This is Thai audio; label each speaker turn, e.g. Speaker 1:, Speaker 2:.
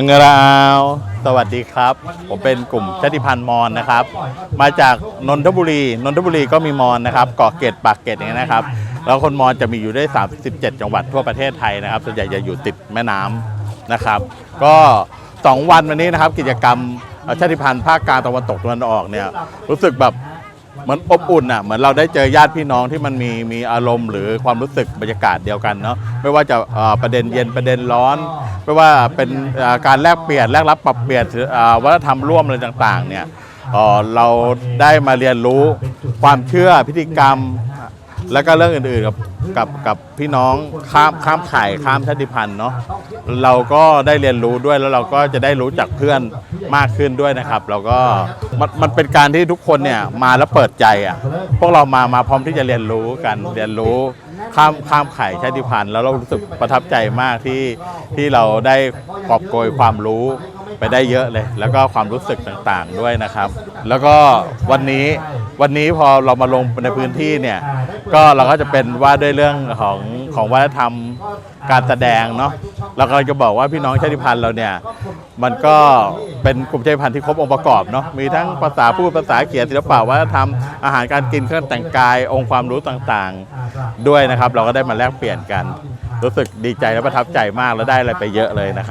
Speaker 1: มังกราวสวัสดีครับ ผมเป็นกลุ่มชาติพันธุ์มอญนะครับ มาจากนนทบุรี นนทบุรีก็มีมอญนะครับเกาะเกร็ดปากเกร็ดอย่างนี้นะครับ แล้วคนมอญจะมีอยู่ได้ 37 จังหวัดทั่วประเทศไทยนะครับ ส่วนใหญ่จะอยู่ติดแม่น้ำนะครับ ก็ 2 วันวันนี้นะครับ กิจกรรมชาติพันธุ์ภาคกลางตะวันตกตะวันออกเนี่ยรู้สึกแบบ เหมือนอบอุ่นอะเหมือนเราได้เจอญาติพี่น้องที่มันมีมีอารมณ์หรือความรู้สึกบรรยากาศเดียวกันเนาะไม่ว่าจะเอ่อประเด็นเย็นประเด็นร้อน ไม่ว่าเป็นเอ่อการแลกเปลี่ยนแลกรับปรับเปลี่ยนเอ่อวัฒนธรรมร่วมอะไรต่างๆเนี่ยเอ่อเราได้มาเรียนรู้ความเชื่อพิธีกรรม แล้วก็เรื่องอื่นๆกับกับกับพี่น้องข้ามข้ามไข่ข้ามชาติพันธุ์เนาะเราก็ได้เรียนรู้ด้วยแล้วเราก็จะได้รู้จักเพื่อนมากขึ้นด้วยนะครับ เราก็มันมันเป็นการที่ทุกคนเนี่ยมาแล้วเปิดใจอะพวกเรามามาพร้อมที่จะเรียนรู้กันเรียนรู้ข้ามข้ามไข่ชาติพันธุ์แล้วเรารู้สึกประทับใจมากที่ที่เราได้กอบโกยความรู้ ไปได้เยอะเลย แล้วก็ความรู้สึกต่างๆด้วยนะครับ แล้วก็วันนี้วันนี้พอเรามาลงในพื้นที่เนี่ยก็เราก็จะเป็นว่าด้วยเรื่องของของวัฒนธรรมการแสดงเนาะเราก็จะบอกว่าพี่น้องชาติพันธุ์เราเนี่ยมันก็เป็นกลุ่มชาติพันธุ์ที่ครบองค์ประกอบเนาะมีทั้งภาษาพูดภาษาเขียนศิลปะวัฒนธรรมอาหารการกินเครื่องแต่งกายองค์ความรู้ต่างๆด้วยนะครับ เราก็ได้มาแลกเปลี่ยนกัน รู้สึกดีใจและประทับใจมากและได้อะไรไปเยอะเลยนะครับ